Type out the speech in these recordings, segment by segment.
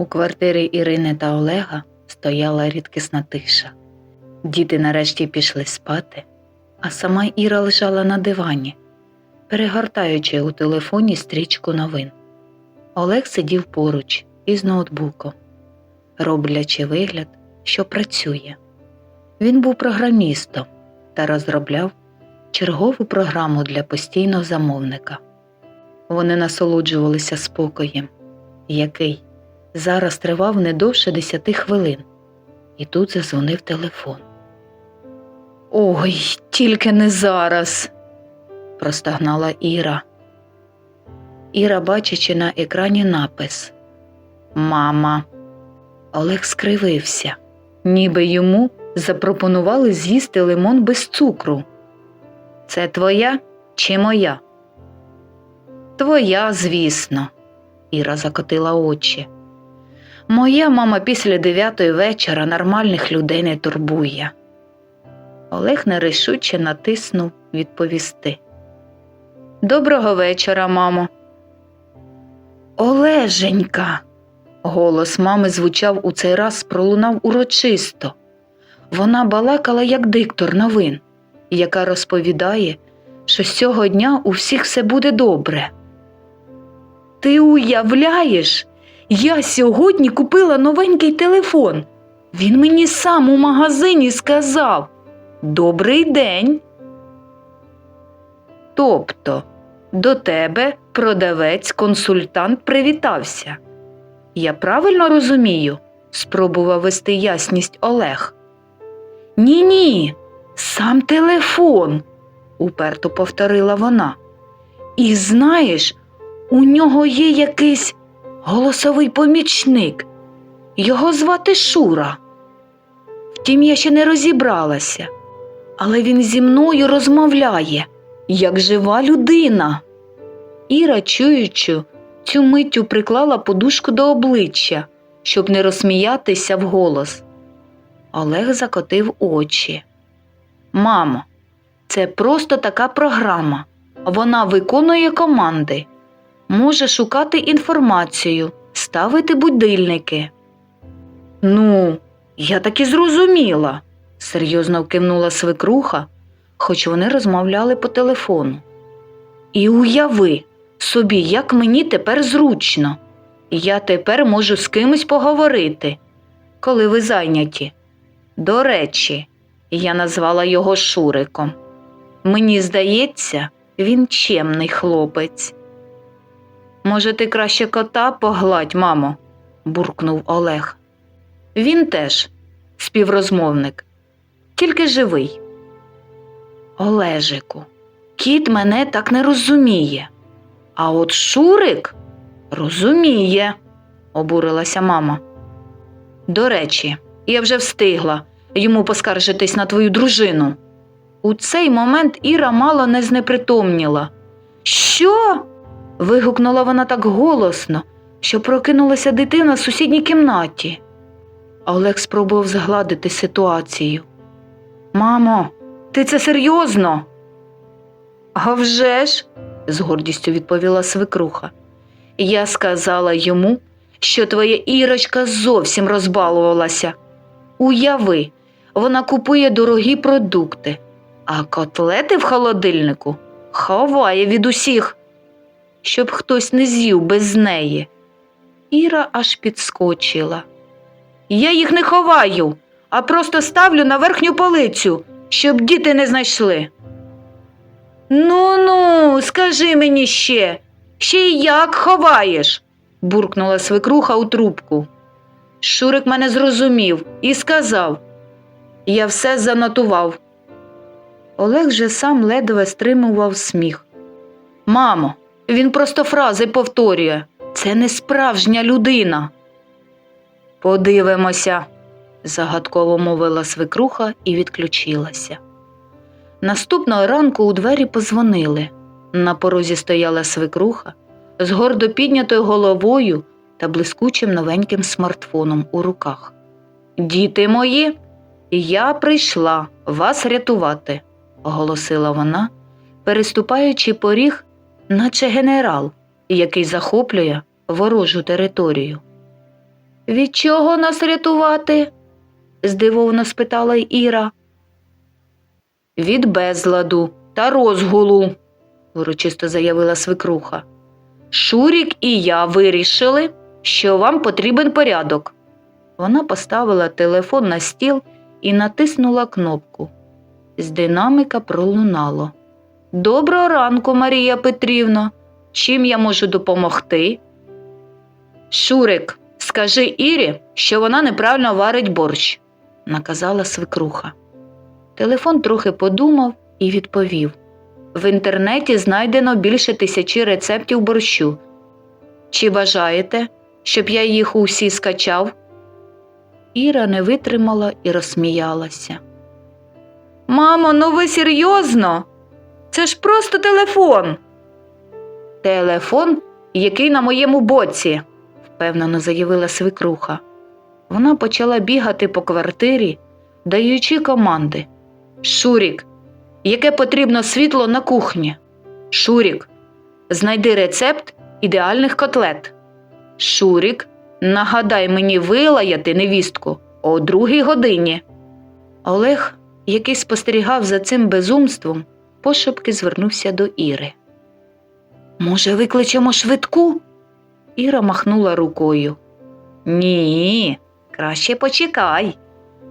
У квартирі Ірини та Олега стояла рідкісна тиша. Діти нарешті пішли спати, а сама Іра лежала на дивані, перегортаючи у телефоні стрічку новин. Олег сидів поруч із ноутбуком, роблячи вигляд, що працює. Він був програмістом та розробляв чергову програму для постійного замовника. Вони насолоджувалися спокоєм, який зараз тривав не довше десяти хвилин, і тут зазвонив телефон. Ой, тільки не зараз, простагнала Іра. Іра, бачачи на екрані напис Мама. Олег скривився, ніби йому запропонували з'їсти лимон без цукру. Це твоя чи моя? Твоя, звісно, Іра закотила очі. Моя мама після дев'ятої вечора нормальних людей не турбує. Олег нерішуче натиснув відповісти. Доброго вечора, мамо. Олеженька. Голос мами звучав у цей раз пролунав урочисто. Вона балакала як диктор новин, яка розповідає, що з цього дня у всіх все буде добре. Ти уявляєш, я сьогодні купила новенький телефон. Він мені сам у магазині сказав Добрий день. Тобто до тебе продавець-консультант привітався. Я правильно розумію? спробував вести ясність Олег. Ні, ні, сам телефон, уперто повторила вона. І знаєш, у нього є якийсь голосовий помічник. Його звати Шура. Втім, я ще не розібралася, але він зі мною розмовляє, як жива людина. Іра, чуючи, цю миттю приклала подушку до обличчя, щоб не розсміятися вголос. Олег закотив очі. Мамо, це просто така програма. Вона виконує команди, може шукати інформацію, ставити будильники. Ну, я так і зрозуміла, серйозно вкивнула свекруха, хоч вони розмовляли по телефону. І уяви собі, як мені тепер зручно. Я тепер можу з кимось поговорити, коли ви зайняті. До речі, я назвала його Шуриком. Мені здається, він чемний хлопець. Може, ти краще кота погладь, мамо, буркнув Олег. Він теж співрозмовник, тільки живий. Олежику, кіт мене так не розуміє. А от Шурик розуміє, обурилася мама. До речі, я вже встигла йому поскаржитись на твою дружину. У цей момент Іра мало не знепритомніла. Що? Вигукнула вона так голосно, що прокинулася дитина в сусідній кімнаті. Олег спробував згладити ситуацію. Мамо, ти це серйозно? «А вже ж», – з гордістю відповіла свекруха. Я сказала йому, що твоя Ірочка зовсім розбалувалася. Уяви, вона купує дорогі продукти, а котлети в холодильнику ховає від усіх, щоб хтось не з'їв без неї. Іра аж підскочила. Я їх не ховаю, а просто ставлю на верхню полицю, щоб діти не знайшли. Ну ну, скажи мені ще, ще й як ховаєш, буркнула свекруха у трубку. Шурик мене зрозумів і сказав Я все занотував. Олег же сам ледве стримував сміх. Мамо, він просто фрази повторює. Це не справжня людина. Подивимося, загадково мовила свекруха і відключилася. Наступного ранку у двері позвонили. На порозі стояла свекруха з гордо піднятою головою та блискучим новеньким смартфоном у руках. Діти мої, я прийшла вас рятувати, оголосила вона, переступаючи поріг, наче генерал, який захоплює ворожу територію. Від чого нас рятувати? здивовано спитала Іра. Від безладу та розгулу, урочисто заявила свекруха. Шурік і я вирішили, що вам потрібен порядок. Вона поставила телефон на стіл і натиснула кнопку. З динамика пролунало. Доброго ранку, Марія Петрівна. Чим я можу допомогти? Шурик, скажи Ірі, що вона неправильно варить борщ, наказала свекруха. Телефон трохи подумав і відповів: В інтернеті знайдено більше тисячі рецептів борщу. Чи бажаєте, щоб я їх усі скачав? Іра не витримала і розсміялася. Мамо, ну ви серйозно? Це ж просто телефон. Телефон, який на моєму боці, впевнено заявила свекруха. Вона почала бігати по квартирі, даючи команди. Шурік, яке потрібно світло на кухні. Шурік, знайди рецепт ідеальних котлет. Шурік, нагадай мені вилаяти невістку о другій годині. Олег, який спостерігав за цим безумством, пошепки звернувся до Іри. Може, викличемо швидку? Іра махнула рукою. Ні, краще почекай.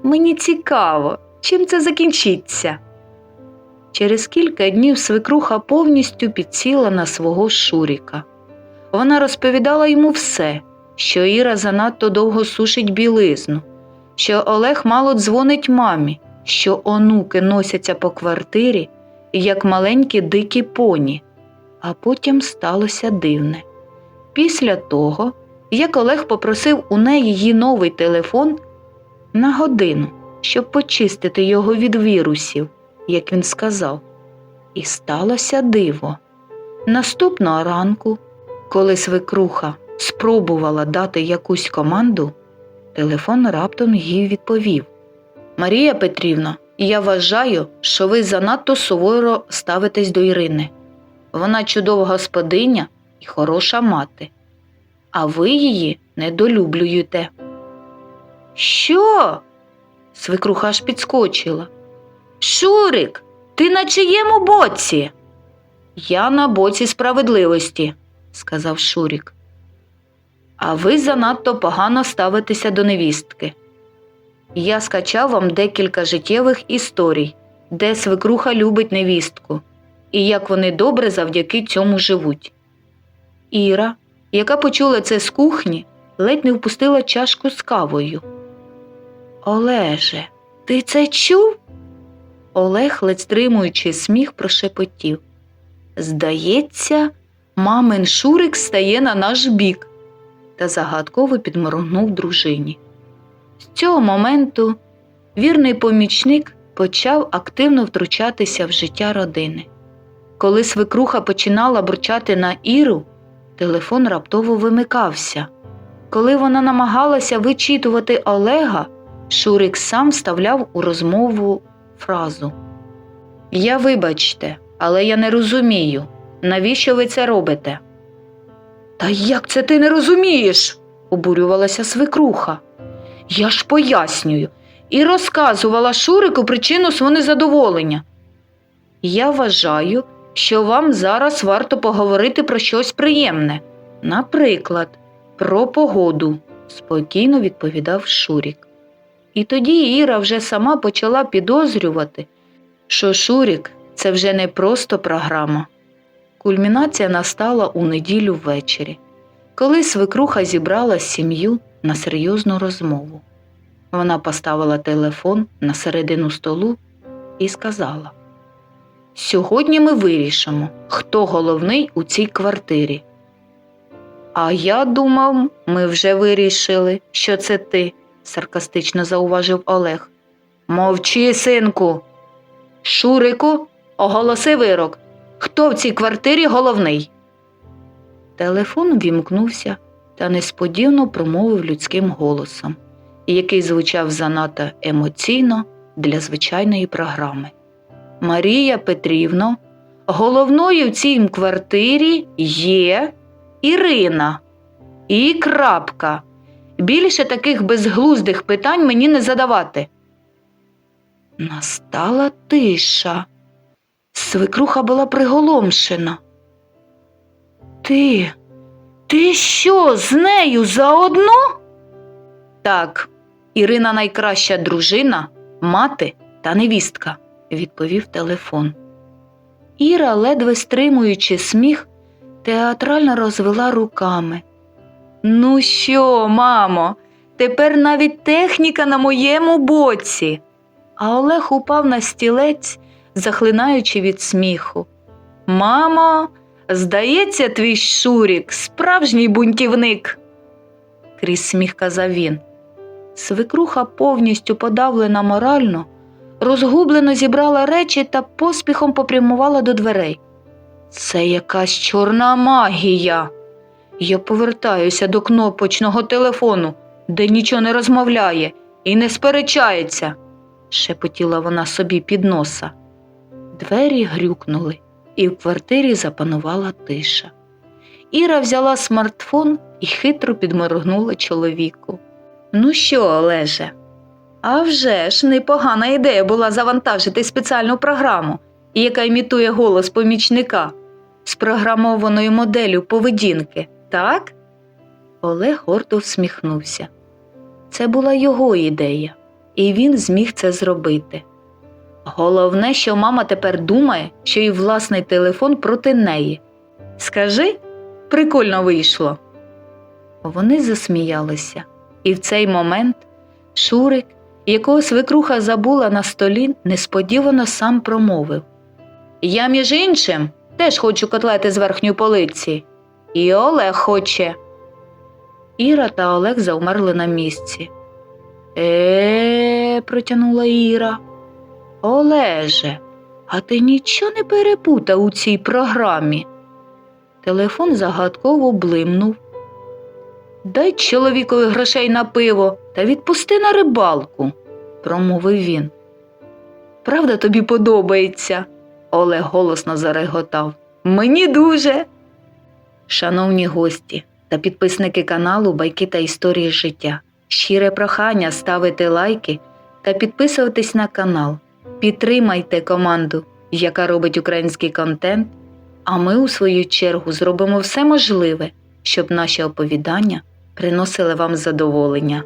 Мені цікаво, чим це закінчиться. Через кілька днів свекруха повністю підсіла на свого Шуріка. Вона розповідала йому все, що Іра занадто довго сушить білизну, що Олег мало дзвонить мамі, що онуки носяться по квартирі, як маленькі дикі поні. А потім сталося дивне. Після того, як Олег попросив у неї її новий телефон на годину, щоб почистити його від вірусів, як він сказав, і сталося диво. Наступного ранку, коли свекруха спробувала дати якусь команду, телефон раптом їй відповів: Марія Петрівна, я вважаю, що ви занадто суворо ставитесь до Ірини. Вона чудова господиня і хороша мати, а ви її недолюблюєте. Що? Свекруха аж підскочила. Шурик, ти на чиєму боці? Я на боці справедливості, сказав Шурік. А ви занадто погано ставитеся до невістки. Я скачав вам декілька життєвих історій, де свекруха любить невістку, і як вони добре завдяки цьому живуть. Іра, яка почула це з кухні, ледь не впустила чашку з кавою. Олеже, ти це чув? Олег, ледь стримуючи сміх, прошепотів. Здається, мамин Шурик стає на наш бік та загадково підморгнув дружині. З цього моменту вірний помічник почав активно втручатися в життя родини. Коли свекруха починала бурчати на Іру, телефон раптово вимикався. Коли вона намагалася вичитувати Олега, Шурик сам вставляв у розмову фразу Я вибачте, але я не розумію, навіщо ви це робите? Та як це ти не розумієш? обурювалася свекруха. Я ж пояснюю і розказувала Шурику причину свого незадоволення. Я вважаю, що вам зараз варто поговорити про щось приємне, наприклад, про погоду, спокійно відповідав Шурік. І тоді Іра вже сама почала підозрювати, що Шурік це вже не просто програма. Кульмінація настала у неділю ввечері, коли свекруха зібрала сім'ю на серйозну розмову. Вона поставила телефон на середину столу і сказала: Сьогодні ми вирішимо, хто головний у цій квартирі. А я думав, ми вже вирішили, що це ти, саркастично зауважив Олег. Мовчи, синку. Шурику, оголоси вирок. Хто в цій квартирі головний? Телефон вімкнувся та несподівано промовив людським голосом, який звучав занадто емоційно для звичайної програми. Марія Петрівно, головною в цій квартирі є Ірина. І крапка. Більше таких безглуздих питань мені не задавати. Настала тиша. Свекруха була приголомшена. Ти, ти що, з нею заодно? Так, Ірина найкраща дружина, мати та невістка, відповів телефон. Іра, ледве стримуючи сміх, театрально розвела руками. Ну що, мамо, тепер навіть техніка на моєму боці. А Олег упав на стілець, захлинаючи від сміху. Мамо, здається, твій Шурік справжній бунтівник. крізь сміх казав він. Свекруха, повністю подавлена морально, розгублено зібрала речі та поспіхом попрямувала до дверей. Це якась чорна магія. Я повертаюся до кнопочного телефону, де нічого не розмовляє і не сперечається, шепотіла вона собі під носа. Двері грюкнули, і в квартирі запанувала тиша. Іра взяла смартфон і хитро підморгнула чоловіку. Ну що, Олеже? А вже ж непогана ідея була завантажити спеціальну програму, яка імітує голос помічника з програмованою моделлю поведінки, так? Олег гордо всміхнувся. Це була його ідея, і він зміг це зробити. Головне, що мама тепер думає, що і власний телефон проти неї. Скажи, прикольно вийшло. Вони засміялися, і в цей момент Шурик, якого свекруха забула на столі, несподівано сам промовив Я, між іншим, теж хочу котлети з верхньої полиці. І Олег хоче. Іра та Олег завмерли на місці. Е, протягнула Іра. Олеже, а ти нічого не перепутав у цій програмі? Телефон загадково блимнув. Дай чоловікові грошей на пиво та відпусти на рибалку, промовив він. Правда тобі подобається? Олег голосно зареготав. Мені дуже. Шановні гості та підписники каналу Байки та історії життя. Щире прохання ставити лайки та підписуватись на канал. Підтримайте команду, яка робить український контент, а ми, у свою чергу, зробимо все можливе, щоб наші оповідання приносили вам задоволення.